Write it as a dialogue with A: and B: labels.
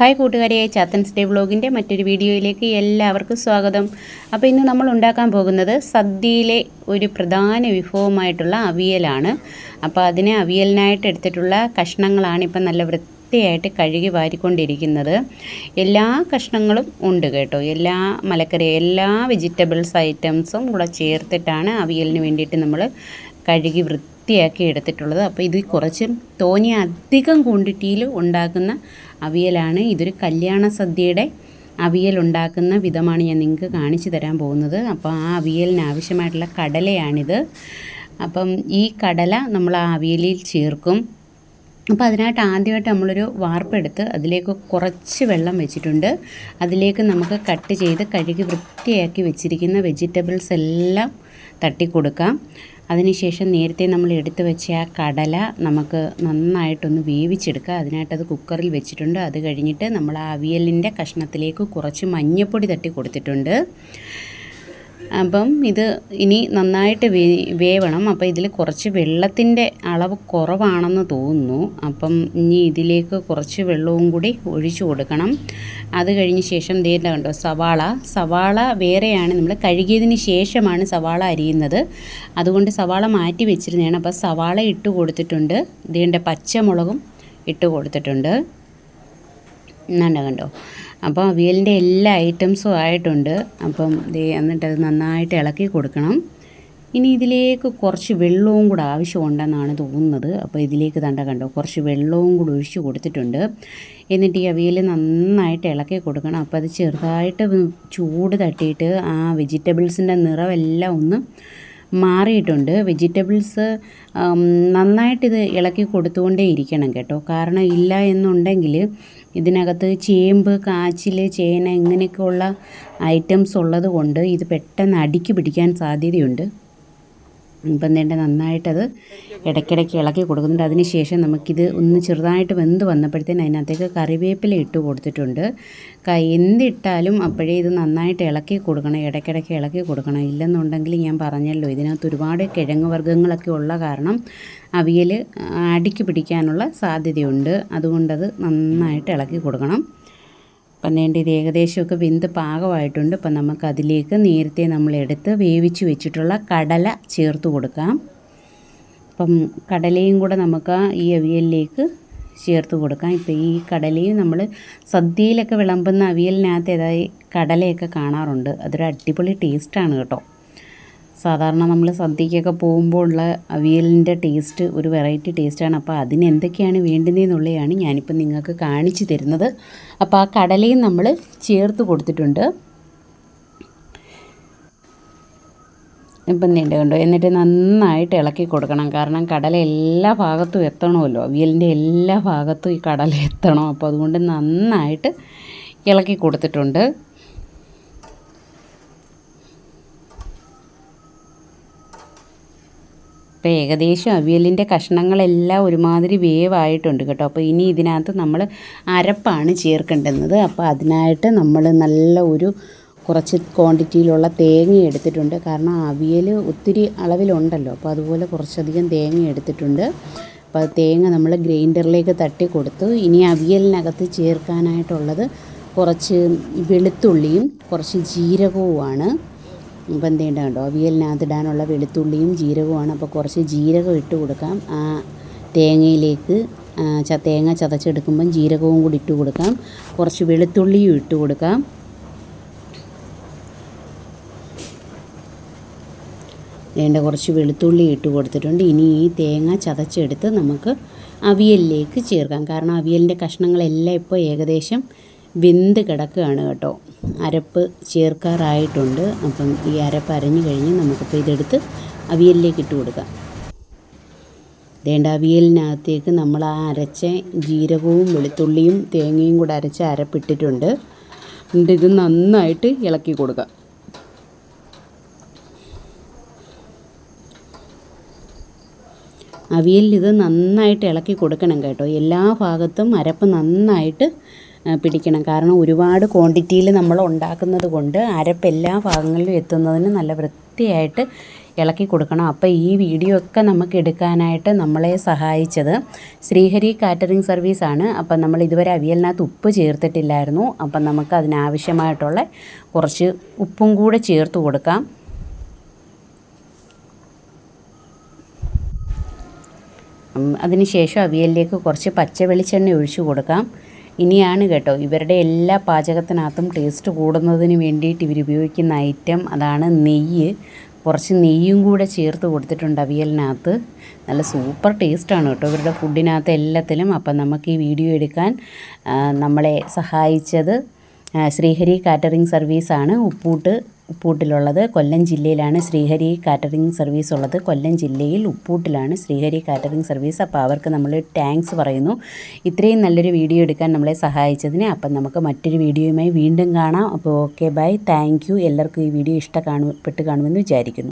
A: Hi കൂട്ടുകാരെ ചാത്തൻസ് day വ്ളോഗിന്റെ മറ്റൊരു വീഡിയോയിലേക്ക് എല്ലാവർക്കും സ്വാഗതം. അപ്പോൾ ഇന്ന് നമ്മൾ ഉണ്ടാക്കാൻ പോകുന്നത് സദ്യയിലെ ഒരു പ്രധാന വിഭവമായിട്ടുള്ള അവിയലാണ്. അപ്പോൾ അതിനെ അവിയലിനായിട്ട് എടുത്തിട്ടുള്ള കഷ്ണങ്ങളാണ് ഇപ്പം നല്ല വൃത്തിയായിട്ട് കഴുകി വാരിക്കൊണ്ടിരിക്കുന്നത്. എല്ലാ കഷ്ണങ്ങളും ഉണ്ട് കേട്ടോ. എല്ലാ മലക്കറി എല്ലാ വെജിറ്റബിൾസ് ഐറ്റംസും കൂടെ ചേർത്തിട്ടാണ് അവിയലിന് വേണ്ടിയിട്ട് നമ്മൾ കഴുകി വൃത്തിയാക്കി എടുത്തിട്ടുള്ളത്. അപ്പോൾ ഇത് കുറച്ച് തോനി അധികം ക്വാണ്ടിറ്റിയിൽ ഉണ്ടാക്കുന്ന അവിയലാണ്. ഇതൊരു കല്യാണ സദ്യയുടെ അവിയൽ ഉണ്ടാക്കുന്ന വിധമാണ് ഞാൻ നിങ്ങൾക്ക് കാണിച്ചു തരാൻ പോകുന്നത്. അപ്പോൾ ആ അവിയലിന് ആവശ്യമായിട്ടുള്ള കടലയാണിത്. അപ്പം ഈ കടല നമ്മൾ ആ അവിയലിൽ ചേർക്കും. അപ്പോൾ അതിനായിട്ട് ആദ്യമായിട്ട് നമ്മളൊരു വാർപ്പെടുത്ത് അതിലേക്ക് കുറച്ച് വെള്ളം വെച്ചിട്ടുണ്ട്. അതിലേക്ക് നമുക്ക് കട്ട് ചെയ്ത് കഴുകി വൃത്തിയാക്കി വെച്ചിരിക്കുന്ന വെജിറ്റബിൾസ് എല്ലാം തട്ടിക്കൊടുക്കാം. അതിനുശേഷം നേരത്തെ നമ്മൾ എടുത്തു വെച്ച ആ കടല നമുക്ക് നന്നായിട്ടൊന്ന് വേവിച്ചെടുക്കുക. അതിനായിട്ടത് കുക്കറിൽ വെച്ചിട്ടുണ്ട്. അത് കഴിഞ്ഞിട്ട് നമ്മൾ ആ അവിയലിന്റെ കഷ്ണത്തിലേക്ക് കുറച്ച് മഞ്ഞൾപ്പൊടി തട്ടി കൊടുത്തിട്ടുണ്ട്. അപ്പം ഇത് ഇനി നന്നായിട്ട് വേ വേവണം. അപ്പം ഇതിൽ കുറച്ച് വെള്ളത്തിന്റെ അളവ് കുറവാണെന്ന് തോന്നുന്നു. അപ്പം ഇനി ഇതിലേക്ക് കുറച്ച് വെള്ളവും കൂടി ഒഴിച്ചു കൊടുക്കണം. അത് കഴിഞ്ഞ ശേഷം ദേണ്ട കണ്ടോ സവാള. സവാള വേറെയാണ്. നമ്മൾ കഴുകിയതിന് ശേഷമാണ് സവാള അരിയുന്നത്. അതുകൊണ്ട് സവാള മാറ്റി വെച്ചിരുന്നതാണ്. അപ്പോൾ സവാള ഇട്ട് കൊടുത്തിട്ടുണ്ട്. ദേണ്ട പച്ചമുളകും ഇട്ട് കൊടുത്തിട്ടുണ്ട്. എന്നാണ്ട് കണ്ടോ. അപ്പോൾ അവിയലിന്റെ എല്ലാ ഐറ്റംസും ആയിട്ടുണ്ട്. അപ്പം ദേ എന്നിട്ടത് നന്നായിട്ട് ഇളക്കി കൊടുക്കണം. ഇനി ഇതിലേക്ക് കുറച്ച് വെള്ളവും കൂടെ ആവശ്യമുണ്ടെന്നാണ് തോന്നുന്നത്. അപ്പോൾ ഇതിലേക്ക് തണ്ട കണ്ടോ കുറച്ച് വെള്ളവും കൂടെ ഒഴിച്ച് കൊടുത്തിട്ടുണ്ട്. എന്നിട്ട് ഈ അവിയൽ നന്നായിട്ട് ഇളക്കി കൊടുക്കണം. അപ്പോൾ അത് ചെറുതായിട്ട് ചൂട് തട്ടിയിട്ട് ആ വെജിറ്റബിൾസിന്റെ നിറമെല്ലാം ഒന്ന് മാറിയിട്ടുണ്ട്. വെജിറ്റബിൾസ് നന്നായിട്ടിത് ഇളക്കി കൊടുത്തുകൊണ്ടേ ഇരിക്കണം കേട്ടോ. കാരണം ഇല്ല എന്നുണ്ടെങ്കിൽ ഇതിനകത്ത് ചേമ്പ് കാച്ചിൽ ചേന ഇങ്ങനെയൊക്കെയുള്ള ഐറ്റംസ് ഉള്ളത് കൊണ്ട് ഇത് പെട്ടെന്ന് അടുക്കി പിടിക്കാൻ സാധ്യതയുണ്ട്. ഇപ്പം വേണ്ട നന്നായിട്ടത് ഇടയ്ക്കിടയ്ക്ക് ഇളക്കി കൊടുക്കുന്നുണ്ട്. അതിന് ശേഷം നമുക്കിത് ഒന്ന് ചെറുതായിട്ട് വെന്ത് വന്നപ്പോഴത്തേന് അതിനകത്തേക്ക് കറിവേപ്പില ഇട്ട് കൊടുത്തിട്ടുണ്ട്. എന്തിട്ടാലും അപ്പോഴേ ഇത് നന്നായിട്ട് ഇളക്കി കൊടുക്കണം ഇടയ്ക്കിടയ്ക്ക് ഇളക്കി കൊടുക്കണം. ഇല്ലെന്നുണ്ടെങ്കിൽ ഞാൻ പറഞ്ഞല്ലോ ഇതിനകത്ത് ഒരുപാട് കിഴങ്ങ് വർഗങ്ങളൊക്കെ ഉള്ള കാരണം അവിയൽ അടുക്കി പിടിക്കാനുള്ള സാധ്യതയുണ്ട്. അതുകൊണ്ടത് നന്നായിട്ട് ഇളക്കി കൊടുക്കണം. അപ്പം വേണ്ട ഇത് ഏകദേശമൊക്കെ വെന്ത് പാകമായിട്ടുണ്ട്. അപ്പം നമുക്കതിലേക്ക് നേരത്തെ നമ്മൾ എടുത്ത് വേവിച്ച് വെച്ചിട്ടുള്ള കടല ചേർത്ത് കൊടുക്കാം. അപ്പം കടലയും കൂടെ നമുക്ക് ഈ അവിയലിലേക്ക് ചേർത്ത് കൊടുക്കാം. ഇപ്പം ഈ കടലയും നമ്മൾ സദ്യയിലൊക്കെ വിളമ്പുന്ന അവിയലിനകത്ത് ഏതായി കടലയൊക്കെ കാണാറുണ്ട്. അതൊരു അടിപൊളി ടേസ്റ്റാണ് കേട്ടോ. സാധാരണ നമ്മൾ സദ്യക്കൊക്കെ പോകുമ്പോൾ ഉള്ള അവിയലിന്റെ ടേസ്റ്റ് ഒരു വെറൈറ്റി ടേസ്റ്റാണ് അപ്പോൾ അതിന് എന്തൊക്കെയാണ് വേണ്ടുന്നതെന്നുള്ളതാണ് ഞാനിപ്പോൾ നിങ്ങൾക്ക് കാണിച്ചു തരുന്നത്. അപ്പോൾ ആ കടലയും നമ്മൾ ചേർത്ത് കൊടുത്തിട്ടുണ്ട്. ഇപ്പം കണ്ടോ? എന്നിട്ട് നന്നായിട്ട് ഇളക്കി കൊടുക്കണം. കാരണം കടല എല്ലാ ഭാഗത്തും എത്തണമല്ലോ. അവിയലിന്റെ എല്ലാ ഭാഗത്തും ഈ കടല എത്തണം. അപ്പോൾ അതുകൊണ്ട് നന്നായിട്ട് ഇളക്കി കൊടുത്തിട്ടുണ്ട്. അപ്പോൾ ഏകദേശം അവിയലിന്റെ കഷ്ണങ്ങളെല്ലാം ഒരുമാതിരി വേവായിട്ടുണ്ട് കേട്ടോ. അപ്പോൾ ഇനി ഇതിനകത്ത് നമ്മൾ അരപ്പാണ് ചേർക്കേണ്ടുന്നത്. അപ്പോൾ അതിനായിട്ട് നമ്മൾ നല്ല ഒരു കുറച്ച് ക്വാണ്ടിറ്റിയിലുള്ള തേങ്ങ എടുത്തിട്ടുണ്ട്. കാരണം അവിയൽ ഒത്തിരി അളവിലുണ്ടല്ലോ. അപ്പോൾ അതുപോലെ കുറച്ചധികം തേങ്ങ എടുത്തിട്ടുണ്ട്. അപ്പോൾ തേങ്ങ നമ്മൾ ഗ്രൈൻഡറിലേക്ക് തട്ടി കൊടുത്തു. ഇനി അവിയലിനകത്ത് ചേർക്കാനായിട്ടുള്ളത് കുറച്ച് വെളുത്തുള്ളിയും കുറച്ച് ജീരകവുമാണ്. ഇപ്പം എന്ത് ചെയ്യേണ്ട കണ്ടോ അവിയലിനകത്ത് ഇടാനുള്ള വെളുത്തുള്ളിയും ജീരകവുമാണ്. അപ്പോൾ കുറച്ച് ജീരകം ഇട്ട് കൊടുക്കാം. ആ തേങ്ങയിലേക്ക് തേങ്ങ ചതച്ചെടുക്കുമ്പം ജീരകവും കൂടി ഇട്ട് കൊടുക്കാം. കുറച്ച് വെളുത്തുള്ളിയും ഇട്ട് കൊടുക്കാം. വേണ്ട കുറച്ച് വെളുത്തുള്ളി ഇട്ട് കൊടുത്തിട്ടുണ്ട്. ഇനി ഈ തേങ്ങ ചതച്ചെടുത്ത് നമുക്ക് അവിയലിലേക്ക് ചേർക്കാം. കാരണം അവിയലിന്റെ കഷ്ണങ്ങളെല്ലാം ഇപ്പോൾ ഏകദേശം വെന്ത് കിടക്കുകയാണ് കേട്ടോ. അരപ്പ് ചേർക്കാറായിട്ടുണ്ട്. അപ്പം ഈ അരപ്പ് അരഞ്ഞു കഴിഞ്ഞ് നമുക്കിപ്പോൾ ഇതെടുത്ത് അവിയലിലേക്ക് ഇട്ട് കൊടുക്കാം. വേണ്ട അവിയലിനകത്തേക്ക് നമ്മൾ ആ അരച്ച ജീരകവും വെളുത്തുള്ളിയും തേങ്ങയും കൂടെ അരച്ച അരപ്പിട്ടിട്ടുണ്ട്. എന്നിട്ട് ഇത് നന്നായിട്ട് ഇളക്കി കൊടുക്കാം. അവിയലിൽ ഇത് നന്നായിട്ട് ഇളക്കി കൊടുക്കണം കേട്ടോ. എല്ലാ ഭാഗത്തും അരപ്പ് നന്നായിട്ട് പിടിക്കണം. കാരണം ഒരുപാട് ക്വാണ്ടിറ്റിയിൽ നമ്മൾ ഉണ്ടാക്കുന്നത് കൊണ്ട് അരപ്പ് എല്ലാ ഭാഗങ്ങളിലും എത്തുന്നതിന് നല്ല വൃത്തിയായിട്ട് ഇളക്കി കൊടുക്കണം. അപ്പോൾ ഈ വീഡിയോ ഒക്കെ നമുക്ക് എടുക്കാനായിട്ട് നമ്മളെ സഹായിച്ചത് ശ്രീഹരി കാറ്ററിംഗ് സർവീസാണ് അപ്പം നമ്മൾ ഇതുവരെ അവിയലിനകത്ത് ഉപ്പ് ചേർത്തിട്ടില്ലായിരുന്നു. അപ്പം നമുക്ക് അതിനാവശ്യമായിട്ടുള്ള കുറച്ച് ഉപ്പും കൂടെ ചേർത്ത് കൊടുക്കാം. അതിനുശേഷം അവിയലിലേക്ക് കുറച്ച് പച്ച വെളിച്ചെണ്ണ ഒഴിച്ചു കൊടുക്കാം. ഇനിയാണ് കേട്ടോ. ഇവരുടെ എല്ലാ പാചകത്തിനകത്തും ടേസ്റ്റ് കൂടുന്നതിന് വേണ്ടിയിട്ട് ഇവർ ഉപയോഗിക്കുന്ന ഐറ്റം അതാണ് നെയ്യ്. കുറച്ച് നെയ്യും കൂടെ ചേർത്ത് കൊടുത്തിട്ടുണ്ട് അവിയലിനകത്ത്. നല്ല സൂപ്പർ ടേസ്റ്റാണ് കേട്ടോ ഇവരുടെ ഫുഡിനകത്ത് എല്ലാത്തിലും. അപ്പം നമുക്ക് ഈ വീഡിയോ എടുക്കാൻ നമ്മളെ സഹായിച്ചത് ശ്രീഹരി കാറ്ററിംഗ് സർവീസാണ്. ഉപ്പൂട്ട് ഉപ്പൂട്ടിലുള്ളത്. കൊല്ലം ജില്ലയിലാണ് ശ്രീഹരി കാറ്ററിംഗ് സർവീസ് ഉള്ളത്. കൊല്ലം ജില്ലയിൽ ഉപ്പൂട്ടിലാണ് ശ്രീഹരി കാറ്ററിംഗ് സർവീസ്. അപ്പോൾ അവർക്ക് നമ്മൾ താങ്ക്സ് പറയുന്നു. ഇത്രയും നല്ലൊരു വീഡിയോ എടുക്കാൻ നമ്മളെ സഹായിച്ചതിന് അപ്പം നമുക്ക് മറ്റൊരു വീഡിയോയുമായി വീണ്ടും കാണാം. അപ്പോൾ ഓക്കെ ബൈ താങ്ക് എല്ലാവർക്കും ഈ വീഡിയോ ഇഷ്ട കാണു പെട്ട് കാണുമെന്ന് വിചാരിക്കുന്നു.